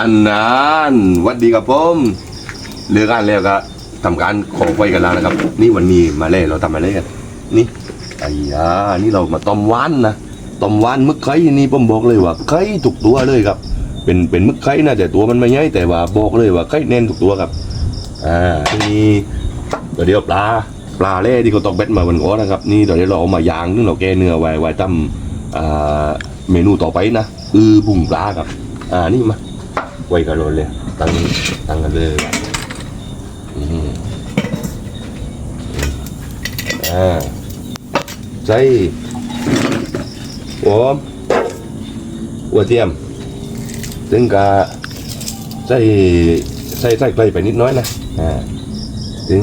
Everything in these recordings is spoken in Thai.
อันนั้นวัดดีครับผมเลือกกันแล้วก็ทำการขอไฟกันแล้วนะครับ นี่วันนี้มาเล่เราทำอะไรกันนี่ไอ้ยานี่เรามาต้มหวานนะต้มหวานมึกไข่นี่ผมบอกเลยว่าไข่ทุกตัวเลยครับ เป็นเป็นมึกไข่นะแต่ตัวมันไม่ใหญ่แต่ว่าบอกเลยว่าไข่แน่นทุกตัวครับอ่าที่นี่เดี๋ยวเดียวปลาปลาเล่ที่เขาตอกเบ็ดมาวันก่อนนะครับ นี่เดียวเราเอามายางนึงเราแก้เนื้อไว้ไว้ทำอ่าเมนูต่อไปนะอือบุ่งปลาครับ อ่านี่มา ไว้กันเลยตั้งตั้งกันเลยครับอืมอ่าใส่หัวหอมหัวเทียมถึงกะใส่ใส่ใส่ไกลไปนิดน้อยนะอ่าถึง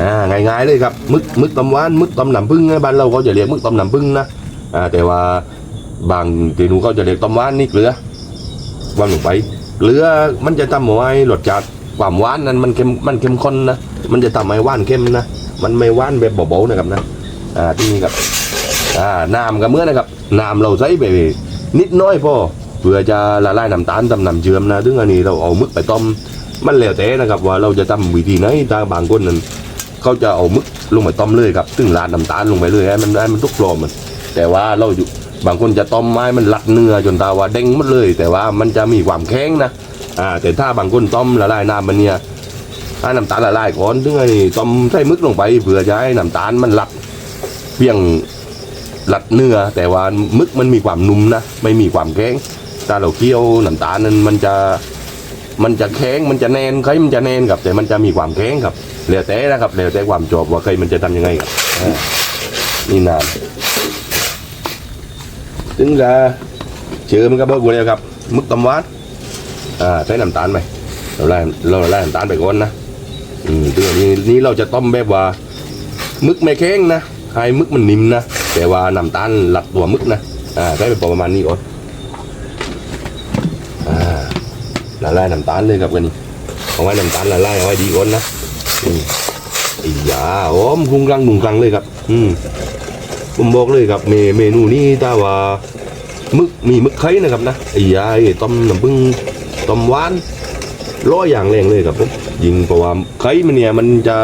อ่าง่ายๆเลยครับมึกมึกตำหวานมึกตำหนำพึ่งนะบ้านเราก็จะเรียกมึกตำหนำพึ่งนะอ่าแต่ว่าบางทีหนูเขาจะเรียกต้มหวานนี่เกลือ วางลงไปเกลือมันจะทำให้รสชาติความหวานนั้นมันเข้มมันเข้มข้นนะมันจะทำให้หวานเข้มนะมันไม่หวานแบบเบาๆนะครับนะอ่าที่นี่ครับอ่าน้ำกับเมื่อนะครับน้ำเราใส่ไปนิดน้อยพอเพื่อจะละลายน้ำตาลทำน้ำเชื่อมนะถึงอันนี้เราเอามึกไปต้มมันแล้วแต่นะครับว่าเราจะทำวิธีไหนถ้าบางคนนั้นเขาจะเอามึกลงไปต้มเลยครับถึงราดน้ำตาลลงไปเลยให้มันให้มันทุกโปรมันแต่ว่าเราอยู่ บางคนจะต้มไม้มันลัดเนื้อจนตาว่าเด้งหมดเลย แต่ว่ามันจะมีความแข็งนะอ่าแต่ถ้าบางคนต้มละลายน้ำมันเนี่ยให้น้ำตาลละลายก่อนถึงไอ้ต้มใส่มึกลงไปเพื่อจะให้น้ำตาลมันลัดเพียงลัดเนื้อแต่ว่ามึกมันมีความนุ่มนะไม่มีความแข็งถ้าเราเคี่ยวน้ำตาลนั้นมันจะมันจะแข็งมันจะแน่นใครมันจะแน่นครับ แต่มันจะมีความแข็งครับแล้วแต่นะครับแล้วแต่ความชอบว่าใครมันจะทำยังไงครับนี่นาน ถึงจะชื่อมันก็บอกกูแล้วครับมึกตำหวานอ่าใช้น้ำตาลไปเราไล่เราไล่น้ำตาลไปก่อนนะอืมถึงอันนี้นี่เราจะต้มแบบว่ามึกไม่แข็งนะให้มึกมันนิ่มนะแต่ว่าน้ำตาลหลัดตัวมึกนะอ่าใช้ไปประมาณนี้ก่อนอ่าละลายน้ำตาลเลยครับกันนี่เอาไว้น้ำตาลละลายเอาไว้ดีก่อนนะอืมอีหยาหอมคลุ้งกลังดุงกลังเลยครับ อืม ผมบอกเลยครับเมเมนูนี้ถ้าว่ามึกมีมึกไข่นะครับนะไอ้ยาไอ้ต้มน้ำผึ้งต้มหวานร้อยอย่างแรงเลยครับผมยิงเพราะว่าไข่มันเนี่ยมันจะ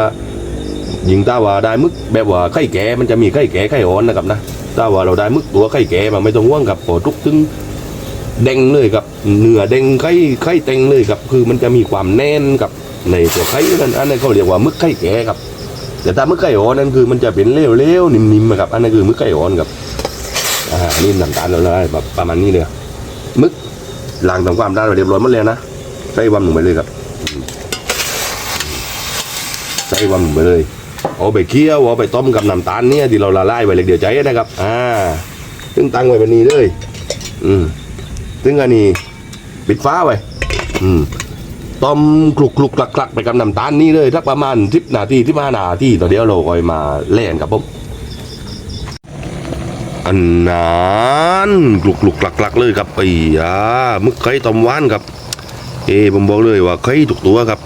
ยิงถ้าว่าได้มึกแบบว่าไข่แก่มันจะมีไข่แก่ไข่อ่อนนะครับนะถ้าว่าเราได้มึกตัวไข่แก่มาไม่ต้องห่วงครับพอทุกถึงเด้งเลยครับเนื้อเด้งไข่ไข่เต็งเลยครับคือมันจะมีความแน่นกับในตัวไข่นั่นอันนั้นเขาเรียกว่ามึกไข่แก่ครับ แต่ถ้ามึกไก่อ่อนนั่นคือมันจะเป็นเลี้ยวๆนิ่มๆอะครับอันนั้นคือมึกไก่อ่อนครับอ่านี่น้ำตาลเราได้แบบประมาณนี้เลยมึกล้างทำความได้เรียบร้อยหมดแล้วนะใส่วำลงไปเลยครับใส่วำลงไปเลยเอาไปเคี่ยวเอาไปต้มกับน้ำตาลเนี่ยที่เราละลายไว้เล็กเดียวใจนะครับ อ่าตึงตั้งไว้แบบนี้เลย อืมตึงอันนี้ปิดฟ้าไว้ อืม ต้มคลุกคลุกคลักคลักไปกับน้ำตาลนี่เลยทักประมาณสิบนาทีที่มานาทีต่อเดียวเราคอยมาเล่นกับผมอันนั้นคลุกคลุกคลักคลักเลยครับไอ้ยามึกไข่ต้มหวานครับ เอ้ผมบอกเลยว่าไข่ทุกตัวครับ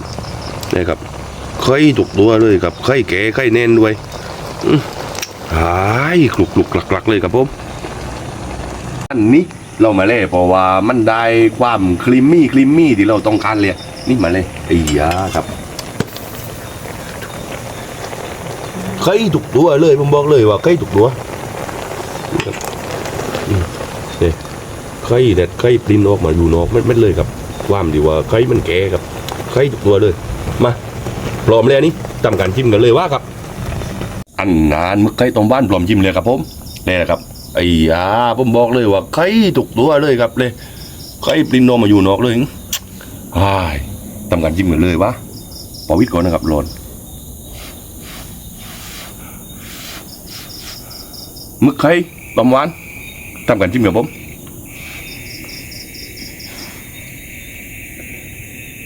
นี่ครับไข่ทุกตัวเลยครับไข่แก่ไข่แน่นด้วยหายคลุกคลุกคลักคลักเลยครับผมอันนี้เรามาเล่เพราะว่ามันได้ความครีมมี่ครีมมี่ที่เราต้องการเลย นี่มาเลยไอ้ยาครับไข่ทุกตัวเลยผมบอกเลยว่าไข่ทุกตัวนี่ครับอืมเนี่ยไข่แต่ไข่ปลินออกมาอยู่นอกไม่ไม่เลยครับความดีว่าไข่มันแก่ครับไข่ทุกตัวเลยมาพร้อมแล้วนี่ทำการจิ้มกันเลยว่าครับ อันนานมึกไข่ตรงบ้านพร้อมจิ้มเลยครับผมนี่แหละครับไอ้ยาผมบอกเลยว่าไข่ทุกตัวเลยครับเลยไข่ปลินออกมาอยู่นอกเลยอ้าย ทำการจิ้มกันเลยวะปอวิทย์ก่อนนะครับโลนมึกไข่ต้มหวานทำการจิ้มกับผม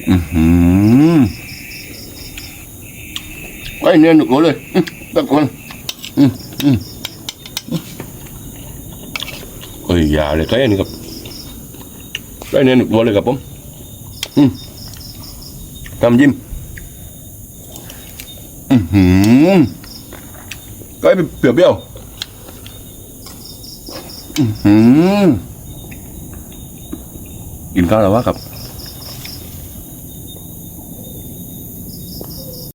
อือหือไอ้เนี่ยหนุกเลยตะกอนอืมอืมเฮ้ยยาเลยไอ้นี่ครับไอ้เนี่ยหนุกเลยครับผมอืม ทำยิ้มอือหือก็เปรี้ยวๆอือหือกินข้าวแล้วว่ากับ